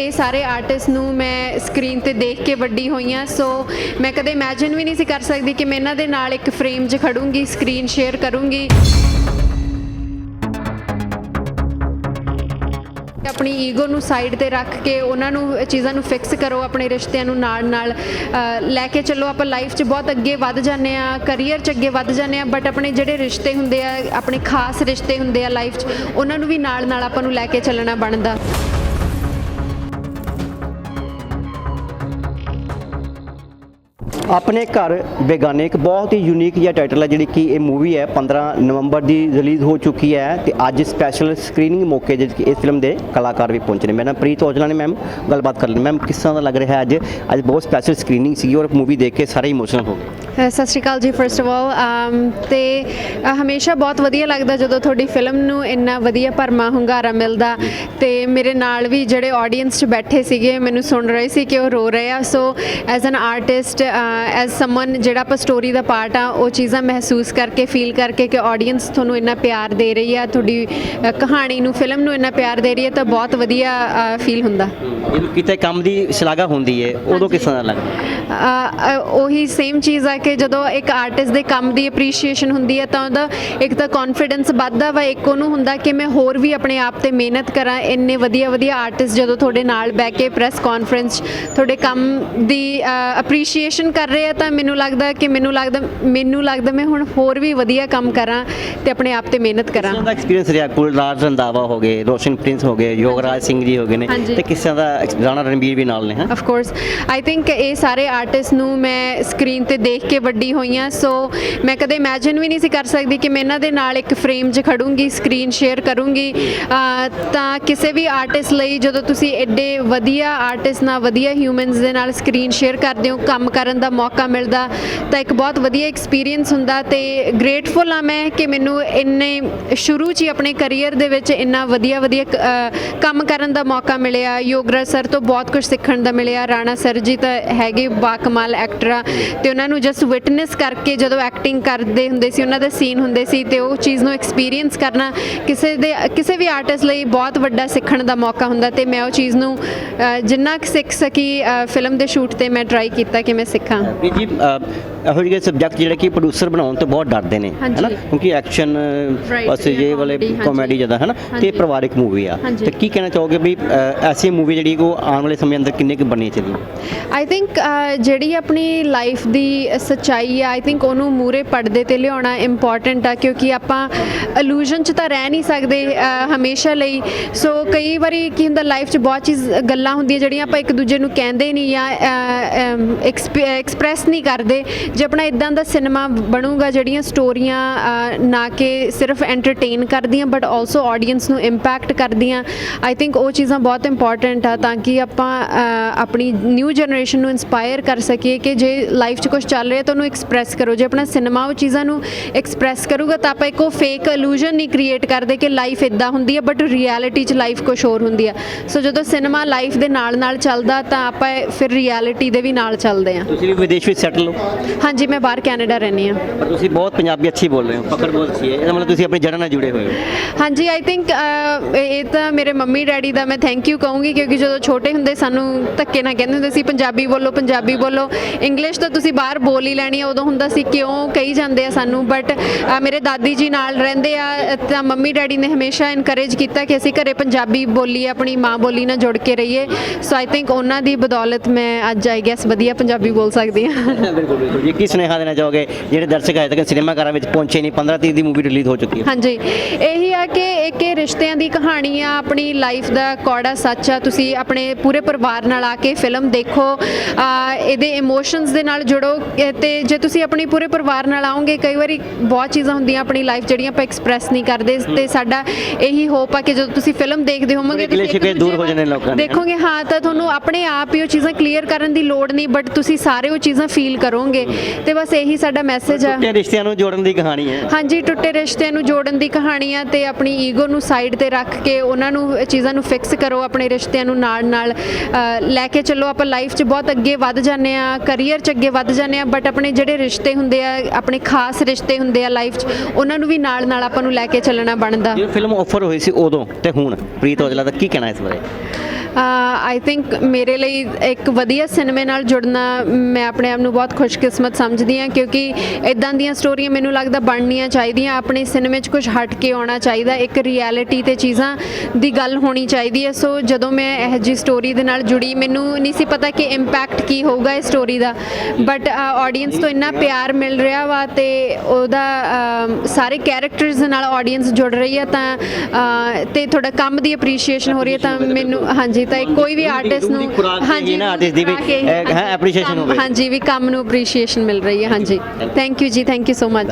ਇਹ ਸਾਰੇ ਆਰਟਿਸਟ ਨੂੰ ਮੈਂ ਸਕਰੀਨ ਤੇ ਦੇਖ ਕੇ ਵੱਡੀ ਹੋਈ ਹਾਂ ਸੋ ਮੈਂ ਕਦੇ ਇਮੇਜਿਨ ਵੀ ਨਹੀਂ ਸੀ ਕਰ ਸਕਦੀ ਕਿ ਮੈਂ ਇਹਨਾਂ ਦੇ ਨਾਲ ਇੱਕ ਫਰੇਮ 'ਚ ਖੜੂੰਗੀ ਸਕਰੀਨ ਸ਼ੇਅਰ ਕਰੂੰਗੀ। ਆਪਣੀ ਈਗੋ ਨੂੰ ਸਾਈਡ ਤੇ ਰੱਖ ਕੇ ਉਹਨਾਂ ਨੂੰ ਚੀਜ਼ਾਂ ਨੂੰ ਫਿਕਸ ਕਰੋ, ਆਪਣੇ ਰਿਸ਼ਤਿਆਂ ਨੂੰ ਨਾਲ ਨਾਲ ਲੈ ਕੇ ਚੱਲੋ। ਆਪਾਂ ਲਾਈਫ 'ਚ ਬਹੁਤ ਅੱਗੇ ਵੱਧ ਜਾਂਦੇ ਆ ਕੈਰੀਅਰ 'ਚ ਅੱਗੇ ਵੱਧ ਜਾਂਦੇ ਆ ਬਟ ਆਪਣੇ ਜਿਹੜੇ ਰਿਸ਼ਤੇ ਹੁੰਦੇ ਆ, ਆਪਣੇ ਖਾਸ ਰਿਸ਼ਤੇ ਹੁੰਦੇ ਆ ਲਾਈਫ 'ਚ, ਉਹਨਾਂ ਨੂੰ ਵੀ ਨਾਲ ਨਾਲ ਆਪਾਂ ਨੂੰ ਲੈ ਕੇ ਚੱਲਣਾ ਬਣਦਾ। ਆਪਣੇ ਘਰ ਬੇਗਾਨੇ ਇੱਕ ਬਹੁਤ ਹੀ ਯੂਨੀਕ ਜਿਹਾ ਟਾਈਟਲ ਹੈ, ਜਿਹੜੀ ਕਿ ਇਹ ਮੂਵੀ ਹੈ 15 ਨਵੰਬਰ ਦੀ ਰਿਲੀਜ਼ ਹੋ ਚੁੱਕੀ ਹੈ ਤੇ ਅੱਜ ਸਪੈਸ਼ਲ ਸਕਰੀਨਿੰਗ ਮੌਕੇ ਜਿਸ ਕਿ ਇਸ ਫਿਲਮ ਦੇ ਕਲਾਕਾਰ ਵੀ ਪਹੁੰਚੇ ਨੇ। ਮੇਰਾ ਨਾਮ ਪ੍ਰੀਤ ਔਜਲਾ ਨੇ ਮੈਮ ਗੱਲਬਾਤ ਕਰ ਲਈ। ਮੈਮ ਕਿਸ ਤਰ੍ਹਾਂ ਦਾ ਲੱਗ ਰਿਹਾ ਹੈ ਅੱਜ? ਅੱਜ ਬਹੁਤ ਸਪੈਸ਼ਲ ਸਕਰੀਨਿੰਗ ਸੀ ਔਰ ਮੂਵੀ ਦੇਖ ਕੇ ਸਾਰੇ ਇਮੋਸ਼ਨਲ ਹੋ ਗਏ। ਸਤਿ ਸ਼੍ਰੀ ਅਕਾਲ ਜੀ ਫਰਸਟ ਆਫ ਆਲ ਤੇ ਹਮੇਸ਼ਾ ਬਹੁਤ ਵਧੀਆ ਲੱਗਦਾ ਜਦੋਂ ਤੁਹਾਡੀ ਫਿਲਮ ਨੂੰ ਇੰਨਾ ਵਧੀਆ ਭਰਮਾ ਹੁੰਗਾਰਾ ਮਿਲਦਾ। ਤੇ ਮੇਰੇ ਨਾਲ ਵੀ ਜਿਹੜੇ ਆਡੀਅנס 'ਚ ਬੈਠੇ ਸੀਗੇ, ਮੈਨੂੰ ਸੁਣ ਰਹੇ ਸੀ ਕਿ ਉਹ ਰੋ ਰਹੇ ਆ। So as an artist as someone ਜਿਹੜਾ ਆਪਾਂ ਸਟੋਰੀ ਦਾ ਪਾਰਟ ਆ ਉਹ ਚੀਜ਼ਾਂ ਮਹਿਸੂਸ ਕਰਕੇ ਫੀਲ ਕਰਕੇ ਕਿ ਆਡੀਅנס ਤੁਹਾਨੂੰ ਇੰਨਾ ਪਿਆਰ ਦੇ ਰਹੀ ਆ ਤੁਹਾਡੀ ਅ, ਕਹਾਣੀ ਨੂੰ ਫਿਲਮ ਨੂੰ ਇੰਨਾ ਪਿਆਰ ਦੇ ਰਹੀ ਹੈ ਤਾਂ ਬਹੁਤ ਵਧੀਆ ਫੀਲ ਹੁੰਦਾ। ਇਹ ਕਿਤੇ ਕੰਮ ਦੀ ਸ਼ਲਾਘਾ ਹੁੰਦੀ ਹੈ ਉਦੋਂ ਕਿਸ ਤਰ੍ਹਾਂ ਦਾ ਲੱਗਦਾ? ਅ, ਅ, ਉਹੀ ਸੇਮ ਚੀਜ਼ ਆ ਕਿ ਜਦੋਂ ਇੱਕ ਆਰਟਿਸਟ ਦੇ ਕੰਮ ਦੀ ਅਪਰੀਸ਼ੀਏਸ਼ਨ ਹੁੰਦੀ ਹੈ ਤਾਂ ਉਹਦਾ ਇੱਕ ਤਾਂ ਕੌਨਫੀਡੈਂਸ ਵੱਧਦਾ ਵਾ ਇੱਕ ਉਹਨੂੰ ਹੁੰਦਾ ਕਿ ਮੈਂ ਹੋਰ ਵੀ ਆਪਣੇ ਆਪ ਤੇ ਮਿਹਨਤ ਕਰਾਂ ਇੰਨੇ ਵਧੀਆ ਵਧੀਆ ਆਰਟਿਸਟ ਜਦੋਂ ਤੁਹਾਡੇ ਨਾਲ ਬਹਿ ਕੇ ਪ੍ਰੈਸ ਕਾਨਫਰੰਸ ਤੁਹਾਡੇ ਕੰਮ ਦੀ ਅਪਰੀਸ਼ੀਏਸ਼ਨ ਕਰ ਰਹੇ ਆ ਤਾਂ ਮੈਨੂੰ ਲੱਗਦਾ ਕਿ ਮੈਨੂੰ ਲੱਗਦਾ ਮੈਨੂੰ ਲੱਗਦਾ ਮੈਂ ਹੁਣ ਹੋਰ ਵੀ ਵਧੀਆ ਕੰਮ ਕਰਾਂ ਤੇ ਆਪਣੇ ਆਪ ਤੇ ਮਿਹਨਤ ਕਰਾਂ। ਦਾ ਐਕਸਪੀਰੀਅੰਸ ਰਿਹਾ? ਕੁਲਰਾਜ ਰੰਦਾਵਾ ਹੋ ਗਏ ਰੋਸ਼ਨ ਪ੍ਰਿੰਸ ਹੋ ਗਏ ਯੋਗਰਾਜ ਸਿੰਘ ਜੀ ਹੋ ਗਏ ਨੇ। ਤੇ ਕਿਸ ਦਾ ਰਾਣਾ ਰਣਬੀਰ ਵੀ ਨਾਲ ਨੇ ਹੈ? ਆਫ ਕੋਰਸ ਆਈ ਥਿੰਕ ਇਹ ਸਾਰੇ ਆਰਟਿਸਟ ਨੂੰ ਮੈਂ ਸਕਰੀਨ ਤੇ ਦੇਖ ਕੇ ਵੱਡੀ ਹੋਈ ਹਾਂ ਸੋ ਮੈਂ ਕਦੇ ਇਮੇਜਿਨ ਵੀ ਨਹੀਂ ਸੀ ਕਰ ਸਕਦੀ ਕਿ ਮੈਂ ਇਹਨਾਂ ਦੇ ਨਾਲ ਇੱਕ ਫਰੇਮ 'ਚ ਖੜੂੰਗੀ ਸਕਰੀਨ ਸ਼ੇਅਰ ਕਰੂੰਗੀ। ਤਾਂ ਕਿਸੇ ਵੀ ਆਰਟਿਸਟ ਲਈ ਜਦੋਂ ਤੁਸੀਂ ਐਡੇ ਵਧੀਆ ਆਰਟਿਸਟ ਨਾਲ ਵਧੀਆ ਹਿਊਮਨਸ ਦੇ ਨਾਲ ਸਕਰੀਨ ਸ਼ੇਅਰ ਕਰਦੇ ਹੋ ਕੰਮ ਕਰਨ ਦਾ ਮੌਕਾ ਮਿਲਦਾ, ਤਾਂ ਇੱਕ ਬਹੁਤ ਵਧੀਆ ਐਕਸਪੀਰੀਅੰਸ ਹੁੰਦਾ ਤੇ ਗ੍ਰੇਟਫੁਲ ਆ ਮੈਂ ਕਿ ਮੈਨੂੰ ਇੰਨੇ ਸ਼ੁਰੂ 'ਚ ਹੀ ਆਪਣੇ ਕੈਰੀਅਰ ਦੇ ਵਿੱਚ ਇੰਨਾ ਵਧੀਆ ਵਧੀਆ ਕੰਮ ਕਰਨ ਦਾ ਮੌਕਾ ਮਿਲਿਆ। ਯੋਗਰਾਜ ਸਰ ਤੋਂ ਬਹੁਤ ਕੁਝ ਸਿੱਖਣ ਦਾ ਮਿਲਿਆ। ਰਾਣਾ ਸਰ ਜੀ ਤਾਂ ਹੈਗੇ ਬਾਕਮਾਲ ਐਕਟਰ ਆ ਤੇ ਉਹਨਾਂ ਨੂੰ ਜਸਟ ਵਿਟਨੈਸ ਕਰਕੇ ਜਦੋਂ ਐਕਟਿੰਗ ਕਰਦੇ ਹੁੰਦੇ ਸੀ, ਉਹਨਾਂ ਦੇ ਸੀਨ ਹੁੰਦੇ ਸੀ ਤੇ ਉਹ ਚੀਜ਼ ਨੂੰ ਐਕਸਪੀਰੀਅੰਸ ਕਰਨਾ ਕਿਸੇ ਦੇ, ਕਿਸੇ ਵੀ ਆਰਟਿਸਟ ਲਈ ਬਹੁਤ ਵੱਡਾ ਸਿੱਖਣ ਦਾ ਮੌਕਾ ਹੁੰਦਾ ਤੇ ਮੈਂ ਉਹ ਚੀਜ਼ ਨੂੰ ਜਿੰਨਾ ਕੁ ਸਿੱਖ ਸਕੀ ਫਿਲਮ ਦੇ ਸ਼ੂਟ ਤੇ ਮੈਂ ਟਰਾਈ ਕੀਤਾ ਕਿ ਮੈਂ ਸਿੱਖਾਂ। ਵੀ ਜੀ ਅ, ਇਹੋ ਜਿਹੇ ਸਬਜੈਕਟ ਜਿਹੜੇ ਕਿ ਪ੍ਰੋਡਿਊਸਰ ਬਣਾਉਣ ਤੋਂ ਬਹੁਤ ਡਰਦੇ ਨੇ ਹਾਂਜੀ। ਹੈਨਾ ਕਿਉਂਕਿ ਐਕਸ਼ਨ Right, ਬਸ ਇਹ ਵਾਲੇ comedy, ਹਾਂਜੀ। ਕਾਮੇਡੀ ਜ਼ਿਆਦਾ ਹੈਨਾ ਤੇ ਹਾਂਜੀ। ਪਰਿਵਾਰਿਕ ਮੂਵੀ ਆ ਹਾਂਜੀ। ਤੇ ਕੀ ਕਹਿਣਾ ਚਾਹੋਗੇ ਵੀ ਅ, ਐਸੀ ਮੂਵੀ ਜਿਹੜੀ ਕੋ ਆਉਣ ਵਾਲੇ ਸਮੇਂ ਅੰਦਰ ਕਿੰਨੇ ਕੁ ਬਣਨੀ ਚਾਹੀਦੀ ਆਈ ਥਿੰਕ ਜਿਹੜੀ ਆਪਣੀ ਲਾਈਫ ਦੀ ਸੱਚਾਈ ਆ ਆਈ ਥਿੰਕ ਉਹਨੂੰ ਮੂਰੇ ਪਰਦੇ ਤੇ ਲਿਆਉਣਾ ਇੰਪੋਰਟੈਂਟ ਆ ਕਿਉਂਕਿ ਆਪਾਂ ਇਲੂਜਨ 'ਚ ਤਾਂ ਰਹਿ ਨਹੀਂ ਸਕਦੇ ਹਮੇਸ਼ਾ ਲਈ ਸੋ ਕਈ ਵਾਰੀ ਕੀ ਹੁੰਦਾ ਲਾਈਫ 'ਚ ਬਹੁਤ ਚੀਜ਼ ਗੱਲਾਂ ਹੁੰਦੀਆਂ ਜਿਹੜੀਆਂ ਆਪਾਂ ਇੱਕ ਦੂਜੇ ਨੂੰ ਕਹਿੰਦੇ ਨਹੀਂ ਜਾਂ ਐਕਸਪ੍ਰੈਸ ਨਹੀਂ ਕਰਦੇ, ਜੇ ਆਪਣਾ ਇਦਾਂ ਦਾ ਸਿਨੇਮਾ ਬਣੂਗਾ, ਜਿਹੜੀਆਂ ਸਟੋਰੀਆਂ ਨਾ ਕਿ ਸਿਰਫ ਐਂਟਰਟੇਨ ਕਰਦੀਆਂ ਬਟ ਆਲਸੋ ਆਡੀਅנס ਨੂੰ ਇੰਪੈਕਟ ਕਰਦੀਆਂ ਆਈ ਥਿੰਕ ਉਹ ਚੀਜ਼ਾਂ ਬਹੁਤ ਇੰਪੋਰਟੈਂਟ ਆ, ਤਾਂ ਕਿ ਆਪਾਂ ਆਪਣੀ ਨਿਊ ਜਨਰੇਸ਼ਨ ਨੂੰ ਇਨਸਪਾਇਰ ਕਰ ਸਕੀਏ ਕਿ ਜੇ ਲਾਈਫ 'ਚ ਕੁਝ ਚੱਲ ਰਿਹਾ, ਤਾਂ ਉਹਨੂੰ ਐਕਸਪ੍ਰੈਸ ਕਰੋ। ਜੇ ਆਪਣਾ ਸਿਨੇਮਾ ਉਹ ਚੀਜ਼ਾਂ ਨੂੰ ਐਕਸਪ੍ਰੈਸ ਕਰੂਗਾ, ਤਾਂ ਆਪਾਂ ਇੱਕ ਉਹ ਫੇਕ ਇਲੂਜਨ ਨਹੀਂ ਕ੍ਰੀਏਟ ਕਰਦੇ ਕਿ ਲਾਈਫ ਇਦਾਂ ਹੁੰਦੀ ਹੈ ਬਟ ਰਿਐਲਿਟੀ 'ਚ ਲਾਈਫ ਕੁਝ ਹੋਰ ਹੁੰਦੀ ਆ। ਸੋ ਜਦੋਂ ਸਿਨੇਮਾ ਲਾਈਫ ਦੇ ਨਾਲ ਨਾਲ ਚੱਲਦਾ, ਤਾਂ ਆਪਾਂ ਫਿਰ ਰਿਐਲਿਟੀ ਦੇ ਵੀ ਨਾਲ ਚੱਲਦੇ ਆ। ਵਿਦੇਸ਼ ਵਿੱਚ ਸੈਟਲ ਹੋ? ਹਾਂਜੀ ਮੈਂ ਬਾਹਰ ਕੈਨੇਡਾ ਰਹਿੰਦੀ ਆ ਪਰ ਤੁਸੀਂ ਬਹੁਤ ਪੰਜਾਬੀ ਅੱਛੀ ਬੋਲ ਰਹੇ ਹੋ ਪਕੜ ਬਹੁਤ ਅੱਛੀ ਹੈ। ਇਹਦਾ ਮਤਲਬ ਤੁਸੀਂ ਆਪਣੀ ਜੜ੍ਹਾਂ ਨਾਲ ਜੁੜੇ ਹੋਏ ਹੋ। ਹਾਂਜੀ ਆਈ ਥਿੰਕ ਇਹ ਤਾਂ ਮੇਰੇ ਮੰਮੀ ਡੈਡੀ ਦਾ ਮੈਂ ਥੈਂਕ ਯੂ ਕਹੂੰਗੀ ਕਿਉਂਕਿ ਜਦੋਂ ਛੋਟੇ ਹੁੰਦੇ ਸਾਨੂੰ ਧੱਕੇ ਨਾਲ ਕਹਿੰਦੇ ਹੁੰਦੇ ਸੀ ਪੰਜਾਬੀ ਬੋਲੋ ਪੰਜਾਬੀ ਬੋਲੋ। ਇੰਗਲਿਸ਼ ਤਾਂ ਤੁਸੀਂ ਬਾਹਰ ਬੋਲ ਹੀ ਲੈਣੀ ਆ ਉਦੋਂ ਹੁੰਦਾ ਸੀ ਕਿਉਂ ਕਹੀ ਜਾਂਦੇ ਆ ਸਾਨੂੰ। ਬਟ ਮੇਰੇ ਦਾਦੀ ਜੀ ਨਾਲ ਰਹਿੰਦੇ ਆ ਤਾਂ ਮੰਮੀ ਡੈਡੀ ਨੇ ਹਮੇਸ਼ਾ ਇਨਕਰੇਜ ਕੀਤਾ ਕਿ ਅਸੀਂ ਘਰੇ ਪੰਜਾਬੀ ਬੋਲੀ ਆਪਣੀ ਮਾਂ ਬੋਲੀ ਨਾਲ ਜੁੜ ਕੇ ਰਹੀਏ। ਸੋ ਆਈ ਥਿੰਕ ਉਹਨਾਂ ਦੀ ਬਦੌਲਤ ਮੈਂ ਅੱਜ ਆਈ ਗੈਸ ਵਧੀਆ ਪੰਜਾਬੀ ਬੋਲ ਸਕਦੀ ਹਾਂ ਬਿਲਕੁਲ ਬਿਲਕੁਲ। ਜੀ ਕੀ ਸੁਨੇਹਾ ਦੇਣਾ ਚਾਹੋਗੇ ਜਿਹੜੇ ਦਰਸ਼ਕ ਅਜੇ ਤੱਕ ਸਿਨੇਮਾ ਘਰਾਂ ਵਿੱਚ ਪਹੁੰਚੇ ਨਹੀਂ 15 ਤਰੀਕ ਦੀ ਮੂਵੀ ਰਿਲੀਜ਼ ਹੋ ਚੁੱਕੀ ਹੈ। ਹਾਂਜੀ। ਇਹੀ ਆ ਕਿ ਇੱਕ ਇਹ ਰਿਸ਼ਤਿਆਂ ਦੀ ਕਹਾਣੀ ਆ ਆਪਣੀ ਲਾਈਫ ਦਾ ਕੌੜਾ ਸੱਚ ਆ। ਤੁਸੀਂ ਆਪਣੇ ਪੂਰੇ ਪਰਿਵਾਰ ਨਾਲ ਆ ਕੇ ਫਿਲਮ ਦੇਖੋ। ਇਹਦੇ ਇਮੋਸ਼ਨਸ ਦੇ ਨਾਲ ਜੁੜੋ। ਤੇ ਜੇ ਤੁਸੀਂ ਆਪਣੀ ਪੂਰੇ ਪਰਿਵਾਰ ਨਾਲ ਆਓਗੇ ਕਈ ਵਾਰੀ ਬਹੁਤ ਚੀਜ਼ਾਂ ਹੁੰਦੀਆਂ ਆਪਣੀ ਲਾਈਫ ਜਿਹੜੀਆਂ ਆਪਾਂ ਐਕਸਪ੍ਰੈਸ ਨਹੀਂ ਕਰਦੇ। ਤੇ ਸਾਡਾ ਇਹੀ ਹੋਪ ਆ ਕਿ ਜਦੋਂ ਤੁਸੀਂ ਫਿਲਮ ਦੇਖਦੇ ਹੋਵੋਗੇ ਤੁਸੀਂ ਸ਼ਿਕਵੇ ਦੂਰ ਹੋ ਜਾਣੇ ਲੋਕਾਂ ਦੇਖੋਗੇ ਹਾਂ ਤਾਂ ਤੁਹਾਨੂੰ ਆਪਣੇ ਆਪ ਹੀ ਉਹ ਚੀਜ਼ਾਂ ਕਲੀਅਰ ਕਰਨ ਦੀ ਲੋੜ ਨਹੀਂ ਬਟ ਤੁਸੀਂ ਸਾਰੇ ਉਹ ਚੀਜ਼ਾਂ ਫੀਲ ਕਰੋਗੇ। ਤੇ ਬਸ ਇਹੀ ਸਾਡਾ ਮੈਸੇਜ ਆ। ਟੁੱਟੇ ਰਿਸ਼ਤਿਆਂ ਨੂੰ ਜੋੜਨ ਦੀ ਕਹਾਣੀ ਹੈ। ਹਾਂਜੀ ਟੁੱਟੇ ਰਿਸ਼ਤਿਆਂ ਨੂੰ ਜੋੜਨ ਦੀ ਕਹਾਣੀ ਆ ਤੇ ਆਪਣੀ ਈਗੋ ਨੂੰ ਸਾਈਡ ਤੇ ਰੱਖ ਕੇ ਉਹਨਾਂ ਨੂੰ ਚੀਜ਼ਾਂ ਨੂੰ ਫਿਕਸ ਕਰੋ ਆਪਣੇ ਰਿਸ਼ਤਿਆਂ ਨੂੰ ਨਾਲ ਨਾਲ ਲੈ ਕੇ ਚੱਲੋ। ਆਪਾਂ ਲਾਈਫ 'ਚ ਬਹੁਤ ਅੱਗੇ ਵੱਧ ਜਾਂਦੇ ਆ ਕੈਰੀਅਰ 'ਚ ਅੱਗੇ ਵੱਧ ਜਾਂਦੇ ਆ ਬਟ ਆਪਣੇ ਜਿਹੜੇ ਰਿਸ਼ਤੇ ਹੁੰਦੇ ਆ ਆਪਣੇ ਖਾਸ ਰਿਸ਼ਤੇ ਹੁੰਦੇ ਆ ਲਾਈਫ 'ਚ ਉਹਨਾਂ ਨੂੰ ਵੀ ਨਾਲ ਨਾਲ ਆਪਾਂ ਨੂੰ ਲੈ ਕੇ ਚੱਲਣਾ ਬਣਦਾ। ਜਦੋਂ ਫਿਲਮ ਆਫਰ ਹੋਈ ਸੀ ਉਦੋਂ ਤੇ ਹੁਣ ਪ੍ਰੀਤ ਔਜਲਾ ਦਾ ਕੀ ਕਹਿਣਾ ਇਸ ਬਾਰੇ? ਆਈ ਥਿੰਕ ਮੇਰੇ ਲਈ ਇੱਕ ਵਧੀਆ ਸਿਨੇਮੇ ਨਾਲ ਜੁੜਨਾ ਮੈਂ ਆਪਣੇ ਆਪ ਨੂੰ ਬਹੁਤ ਖੁਸ਼ਕਿਸਮਤ ਸਮਝਦੀ ਹਾਂ ਕਿਉਂਕਿ ਇਦਾਂ ਦੀਆਂ ਸਟੋਰੀਆਂ ਮੈਨੂੰ ਲੱਗਦਾ ਬਣਨੀਆਂ ਚਾਹੀਦੀਆਂ ਆਪਣੇ ਸਿਨੇਮੇ 'ਚ ਕੁਝ ਹਟ ਕੇ ਆਉਣਾ ਚਾਹੀਦਾ ਇੱਕ ਰਿਐਲਿਟੀ ਤੇ ਚੀਜ਼ਾਂ ਦੀ ਗੱਲ ਹੋਣੀ ਚਾਹੀਦੀ ਹੈ। ਸੋ ਜਦੋਂ ਮੈਂ ਇਹ ਜੀ ਸਟੋਰੀ ਦੇ ਨਾਲ ਜੁੜੀ ਮੈਨੂੰ ਨਹੀਂ ਸੀ ਪਤਾ ਕਿ ਇੰਪੈਕਟ ਕੀ ਹੋਊਗਾ ਇਸ ਸਟੋਰੀ ਦਾ। ਬਟ ਆਡੀਅנס ਤੋਂ ਇੰਨਾ ਪਿਆਰ ਮਿਲ ਰਿਹਾ ਵਾ ਤੇ ਉਹਦਾ ਸਾਰੇ ਕੈਰੈਕਟਰਸ ਦੇ ਨਾਲ ਆਡੀਅנס ਜੁੜ ਰਹੀ ਹੈ ਤਾਂ ਤੇ ਤੁਹਾਡਾ ਕੰਮ ਦੀ ਅਪਰੀਸ਼ੀਏਸ਼ਨ ਹੋ ਰਹੀ ਹੈ ਤਾਂ ਮੈਨੂੰ ਹਾਂਜੀ ਤਾਂ ਕੋਈ ਵੀ ਆਰਟਿਸਟ ਨੂੰ ਹਾਂਜੀ ਨਾ ਆਰਟਿਸਟ ਦੀ ਵੀ ਹੈ ਐਪਰੀਸ਼ੀਏਸ਼ਨ ਹੋਵੇ। ਹਾਂਜੀ। ਜੀ ਵੀ ਕੰਮ ਨੂੰ ਅਪਰੀਸ਼ੀਏਸ਼ਨ ਮਿਲ ਰਹੀ ਹੈ, ਹਾਂਜੀ। ਥੈਂਕ ਯੂ ਜੀ ਥੈਂਕ ਯੂ ਸੋ ਮਚ